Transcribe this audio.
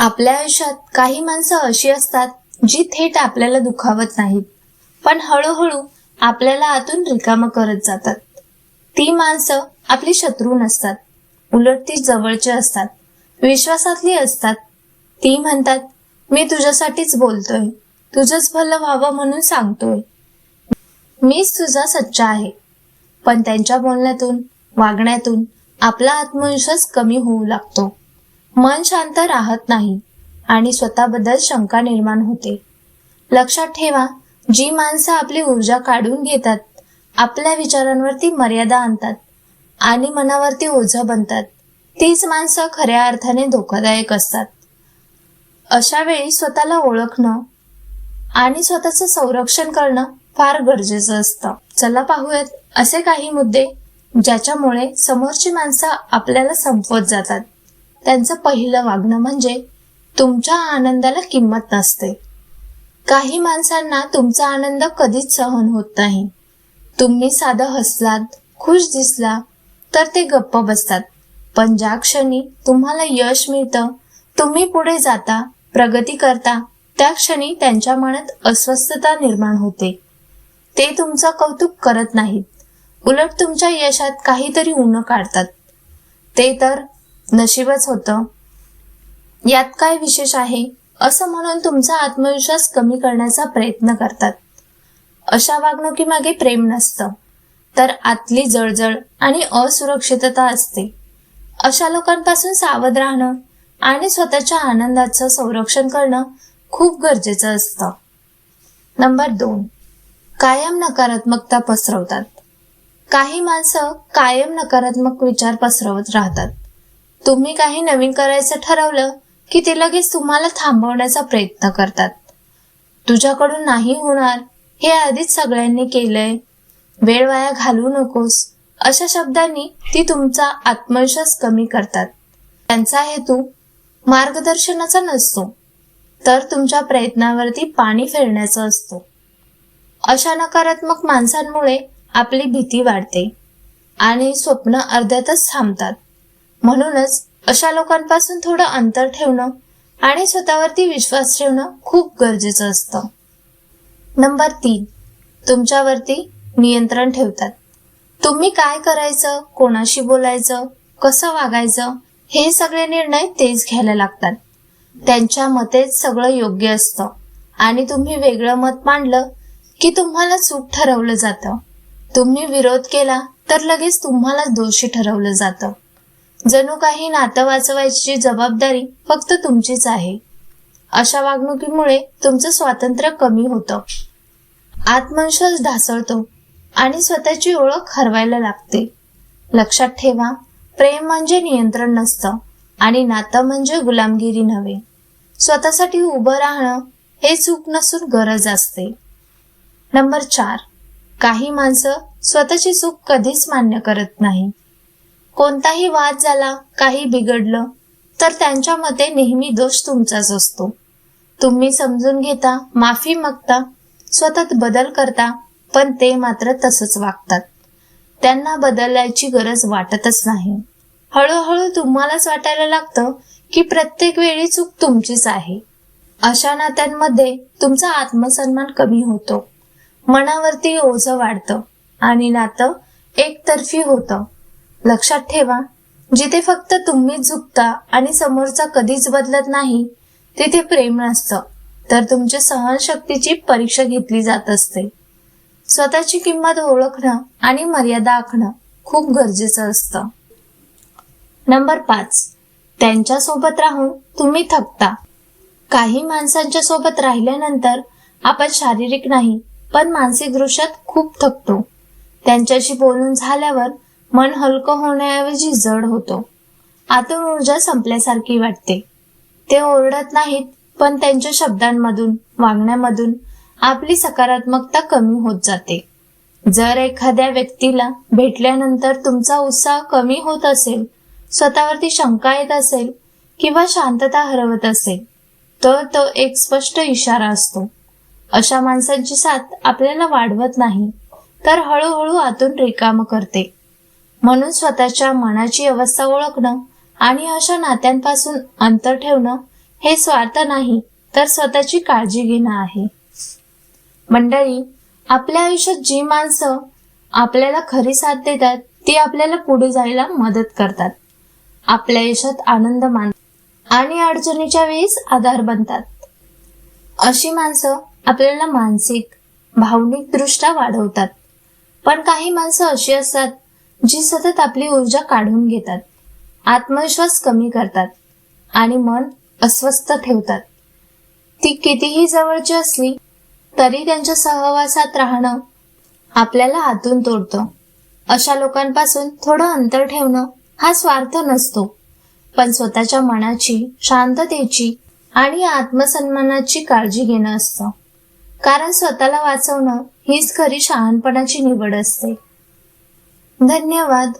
आपल्या आयुष्यात काही माणसं अशी असतात जी थेट आपल्याला दुखावत नाहीत. पण हळूहळू आपल्याला आतून रिकामं करत जातात. ती माणसं आपली शत्रू नसतात. उलट ती जवळची असतात. विश्वासातली असतात. ती म्हणतात मी तुझ्यासाठीच बोलतोय. तुझंच भलं व्हावं म्हणून सांगतोय. मीच तुझा सच्चा आहे. पण त्यांच्या बोलण्यातून वागण्यातून आपला आत्मविश्वास कमी होऊ लागतो. मन शांत राहत नाही आणि स्वतःबद्दल शंका निर्माण होते. लक्षात ठेवा जी माणसं आपली ऊर्जा काढून घेतात आपल्या विचारांवरती मर्यादा आणतात आणि मनावरती ओझं बनतात. तीच माणसं खऱ्या अर्थाने धोकादायक असतात. अशा वेळी स्वतःला ओळखणं आणि स्वतःचं संरक्षण करणं फार गरजेचं असतं. चला पाहूयात असे काही मुद्दे ज्याच्यामुळे समोरची माणसं आपल्याला संपवत जातात. त्यांचं पहिलं वागणं म्हणजे तुमच्या आनंदाला किंमत नसते. काही माणसांना तुमचा आनंद कधीच सहन होत नाही. तुम्ही साधं हसलात खुश दिसला तर ते गप्प बसतात. पण ज्या क्षणी तुम्हाला यश मिळतं तुम्ही पुढे जाता प्रगती करता त्या क्षणी त्यांच्या मनात अस्वस्थता निर्माण होते. ते तुमचं कौतुक करत नाहीत. उलट तुमच्या यशात काहीतरी उणं काढतात. ते तर नशीबच होतं. यात काय विशेष आहे? असं म्हणून तुमचा आत्मविश्वास कमी करण्याचा प्रयत्न करतात. अशा वागणुकीमागे प्रेम नसतं. तर आतली जळजळ आणि असुरक्षितता असते. अशा लोकांपासून सावध राहणं आणि स्वतःच्या आनंदाचं संरक्षण करणं खूप गरजेचं असतं. नंबर दोन. कायम नकारात्मकता पसरवतात. काही माणसं कायम नकारात्मक विचार पसरवत राहतात. तुम्ही काही नवीन करायचं ठरवलं की ते लगेच तुम्हाला थांबवण्याचा प्रयत्न करतात. तुझ्याकडून नाही होणार हे आधीच सगळ्यांनी केलंय. वेळ वाया घालू नकोस अशा शब्दांनी ती तुमचा आत्मविश्वास कमी करतात. त्यांचा हेतू मार्गदर्शनाचा नसतो तर तुमच्या प्रयत्नावरती पाणी फेरण्याचा असतो. अशा नकारात्मक माणसांमुळे आपली भीती वाढते आणि स्वप्न अर्ध्यातच थांबतात. म्हणूनच अशा लोकांपासून थोडं अंतर ठेवणं आणि स्वतःवरती विश्वास ठेवणं खूप गरजेचं असतं. नंबर तीन तुमच्यावरती नियंत्रण ठेवतात. तुम्ही काय करायचं कोणाशी बोलायचं कसं वागायचं हे सगळे निर्णय तेच घ्यायला लागतात. त्यांच्या मतेच सगळं योग्य असतं आणि तुम्ही वेगळं मत मांडलं की तुम्हाला चूक ठरवलं जातं. तुम्ही विरोध केला तर लगेच तुम्हाला दोषी ठरवलं जातं. जणू काही नातं वाचवायची जबाबदारी फक्त तुमचीच आहे. अशा वागणुकीमुळे तुमचं स्वातंत्र्य कमी होतं. आत्मविश्वास ढासळतो आणि स्वतःची ओळख हरवायला लागते. लक्षात ठेवा प्रेम म्हणजे नियंत्रण नसतं आणि नातं म्हणजे गुलामगिरी नव्हे. स्वतःसाठी उभं राहणं हे चूक नसून गरज असते. नंबर चार काही माणसं स्वतःची चूक कधीच मान्य करत नाही. कोणताही वाद झाला काही बिघडलं तर त्यांच्या मते नेहमी दोष तुमचाच असतो. तुम्ही समजून घेता माफी मागता स्वतःत बदल करता पण ते मात्र तसंच वागतात. त्यांना बदलायची गरज वाटतच नाही. हळूहळू तुम्हालाच वाटायला लागतं की प्रत्येक वेळी चूक तुमचीच आहे. अशा नात्यांमध्ये तुमचा आत्मसन्मान कमी होतो. मनावरती ओझं वाढतं आणि नातं एकतर्फी होतं. लक्षात ठेवा जिथे फक्त तुम्हीच झुकता आणि समोरचा कधीच बदलत नाही तिथे प्रेम नसतं. तर तुमच्या सहनशक्तीची परीक्षा घेतली जात असते. स्वतःची किंमत ओळखणं आणि मर्यादा आखणं खूप गरजेचं असतं. नंबर पाच. त्यांच्यासोबत राहून तुम्ही थकता. काही माणसांच्या सोबत राहिल्यानंतर आपण शारीरिक नाही पण मानसिक दृश्यात खूप थकतो. त्यांच्याशी बोलून झाल्यावर मन हलकं होण्याऐवजी जड होतो. आतून ऊर्जा संपल्यासारखी वाटते. ते ओरडत नाहीत पण त्यांच्या शब्दांमधून वागण्यामधून आपली सकारात्मकता कमी होत जाते. जर एखाद्या व्यक्तीला भेटल्यानंतर तुमचा उत्साह कमी होत असेल स्वतःवरती शंका येत असेल किंवा शांतता हरवत असेल तर तो एक स्पष्ट इशारा असतो. अशा माणसांची साथ आपल्याला वाढवत नाही तर हळूहळू आतून रिकाम करते. म्हणून स्वतःच्या मनाची अवस्था ओळखणं आणि अशा नात्यांपासून अंतर ठेवणं हे स्वार्थ नाही तर स्वतःची काळजी घेणं आहे. मंडळी आपल्या आयुष्यात जी माणसं आपल्याला खरी साथ देतात ती आपल्याला पुढे जायला मदत करतात. आपल्या आयुष्यात आनंद मान आणि अडचणीच्या वेळेस आधार बनतात. अशी माणसं आपल्याला मानसिक भावनिक दृष्ट्या वाढवतात. पण काही माणसं अशी असतात जी सतत आपली ऊर्जा काढून घेतात. आत्मविश्वास कमी करतात आणि मन अस्वस्थ ठेवतात. ती कितीही जवळची असली तरी त्यांच्या सहवासात राहणं आपल्याला आतून तोडतं. अशा लोकांपासून थोडं अंतर ठेवणं हा स्वार्थ नसतो. पण स्वतःच्या मनाची शांततेची आणि आत्मसन्मानाची काळजी घेणं असतं. कारण स्वतःला वाचवणं हीच खरी शहाणपणाची निवड असते. धन्यवाद